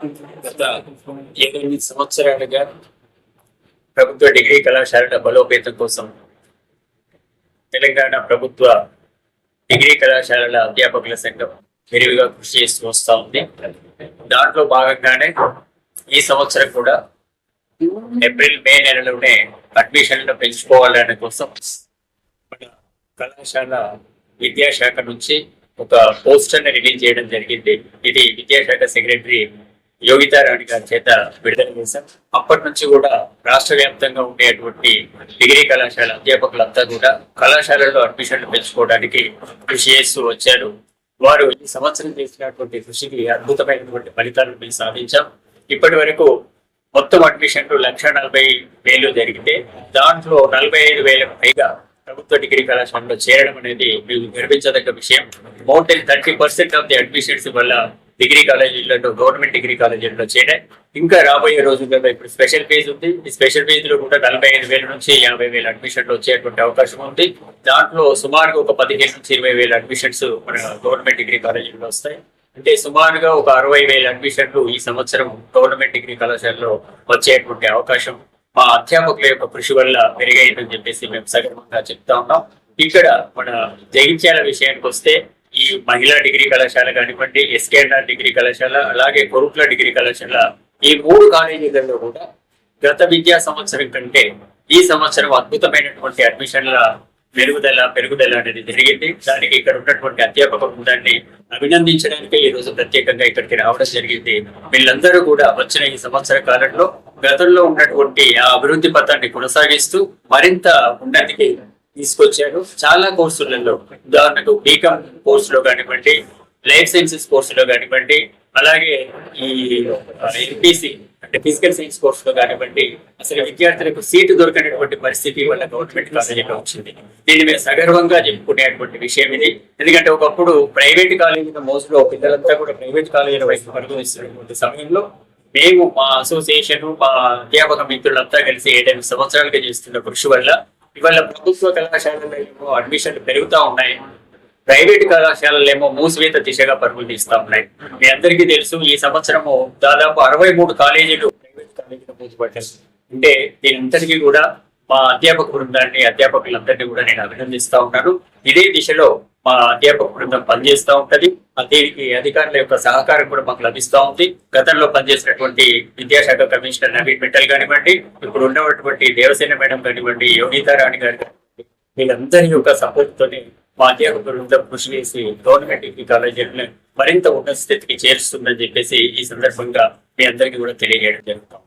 గత ఎనిమిది సంవత్సరాలుగా ప్రభుత్వ డిగ్రీ కళాశాలల బలోపేతం కోసం తెలంగాణ ప్రభుత్వ డిగ్రీ కళాశాలల అధ్యాపకుల సంఘం విరివిగా కృషి చేస్తూ వస్తూ ఉంది. దాంట్లో భాగంగానే ఈ సంవత్సరం కూడా ఏప్రిల్ మే నెలలోనే అడ్మిషన్లను పెంచుకోవాలనే కోసం మన కళాశాల విద్యాశాఖ నుంచి ఒక పోస్టర్ని రిలీజ్ చేయడం జరిగింది. ఇది విద్యాశాఖ సెక్రటరీ యోగితారాణి గారి చేత విడుదల చేశాం. అప్పటి నుంచి కూడా రాష్ట్ర వ్యాప్తంగా ఉండేటువంటి డిగ్రీ కళాశాల అధ్యాపకులంతా కూడా కళాశాలలో అడ్మిషన్లు పెంచుకోవడానికి కృషి చేస్తూ వచ్చారు. వారు ఈ సంవత్సరం చేసినటువంటి కృషికి అద్భుతమైనటువంటి ఫలితాలను మేము సాధించాం. ఇప్పటి వరకు మొత్తం అడ్మిషన్లు లక్ష నలభై వేలు జరిగితే దాంట్లో నలభై ఐదు వేలకు పైగా ప్రభుత్వ డిగ్రీ కళాశాలలో చేరడం అనేది మీరు గర్వించదగ్గ విషయం. More than thirty percent of the admissions వల్ల డిగ్రీ కాలేజీలలో గవర్నమెంట్ డిగ్రీ కాలేజీలలో చేరాయి ఇంకా రాబోయే రోజులలో ఇప్పుడు స్పెషల్ ఫీజు ఉంది. ఈ స్పెషల్ ఫీజులో కూడా నలభై ఐదు వేల నుంచి యాభై వేల అడ్మిషన్లు వచ్చేటువంటి అవకాశం ఉంది. దాంట్లో సుమారుగా ఒక పదిహేను నుంచి ఇరవై వేల అడ్మిషన్స్ మన గవర్నమెంట్ డిగ్రీ కాలేజీలో వస్తాయి. అంటే సుమారుగా ఒక అరవై వేల అడ్మిషన్లు ఈ సంవత్సరం గవర్నమెంట్ డిగ్రీ కళాశాలలో వచ్చేటువంటి అవకాశం. మా అధ్యాపకుల యొక్క కృషి వల్ల మెరుగైందని చెప్పేసి మేము సగర్వంగా చెప్తా ఉన్నాం. ఇక్కడ మన జగించాల విషయానికి వస్తే ఈ మహిళా డిగ్రీ కళాశాల కానివ్వండి ఎస్కేఎన్ఆర్ డిగ్రీ కళాశాల అలాగే కొరుట్ల డిగ్రీ కళాశాల ఈ మూడు కాలేజీలలో కూడా గత విద్యా సంవత్సరం కంటే ఈ సంవత్సరం అద్భుతమైనటువంటి అడ్మిషన్ల మెరుగుదల పెరుగుదల అనేది జరిగింది. దానికి ఇక్కడ ఉన్నటువంటి అధ్యాపక బృందాన్ని అభినందించడానికి ఈ రోజు ప్రత్యేకంగా ఇక్కడికి రావడం జరిగింది. వీళ్ళందరూ కూడా వచ్చిన ఈ సంవత్సర కాలంలో గతంలో ఉన్నటువంటి ఆ అభివృద్ధి పథాన్ని కొనసాగిస్తూ మరింత ఉన్నతికి తీసుకొచ్చారు చాలా కోర్సులలో ఉదాహరణకు బీకామ్ కోర్సులో కానివ్వండి లైఫ్ సైన్సెస్ కోర్సులో కానివ్వండి అలాగే ఈ ఎంపీసీ అంటే ఫిజికల్ సైన్స్ కోర్సులో కానివ్వండి అసలు విద్యార్థులకు సీటు దొరకనటువంటి పరిస్థితి వల్ల గవర్నమెంట్ కాలేజీలో వచ్చింది. దీన్ని మేము సగర్వంగా చెప్పుకునేటువంటి విషయం ఇది. ఎందుకంటే ఒకప్పుడు ప్రైవేట్ కాలేజీల మోసులో పిల్లలంతా కూడా ప్రైవేట్ కాలేజీల వైపు పరిగణిస్తున్నటువంటి సమయంలో మేము మా అసోసియేషన్ మా అధ్యాపక మిత్రులంతా కలిసి ఏడెనిమిది సంవత్సరాలుగా చేస్తున్న కృషి వల్ల ఇవాళ ప్రభుత్వ కళాశాలలో ఏమో అడ్మిషన్లు పెరుగుతా ఉన్నాయి. ప్రైవేట్ కళాశాలలేమో మూసివేత దిశగా పరుగులు తీస్తా ఉన్నాయి. మీ అందరికీ తెలుసు ఈ సంవత్సరము దాదాపు అరవై మూడు కాలేజీలు ప్రైవేట్ కాలేజీలు మూసిపడ్డాయి. అంటే దీనింతటికీ కూడా మా అధ్యాపక బృందాన్ని అధ్యాపకులందరినీ కూడా నేను అభినందిస్తూ ఉన్నాను. ఇదే దిశలో మా అధ్యాపక బృందం పనిచేస్తూ ఉంటుంది. దీనికి అధికారుల యొక్క సహకారం కూడా మాకు లభిస్తూ ఉంది. గతంలో పనిచేసినటువంటి విద్యాశాఖ కమిషనర్ నవీన్ మిట్టల్ కానివ్వండి ఇప్పుడు ఉన్నటువంటి దేవసేన మేడం కానివ్వండి యోగితా రాణి గారు కానివ్వండి, వీళ్ళందరి యొక్క సపోర్ట్తోనే మా అధ్యాపక బృందం కృషి చేసి గవర్నమెంట్ డిగ్రీ కాలేజీలను మరింత ఉన్నత స్థితికి చేరుస్తుందని చెప్పేసి ఈ సందర్భంగా మీ అందరికీ కూడా తెలియజేయడం జరుగుతాం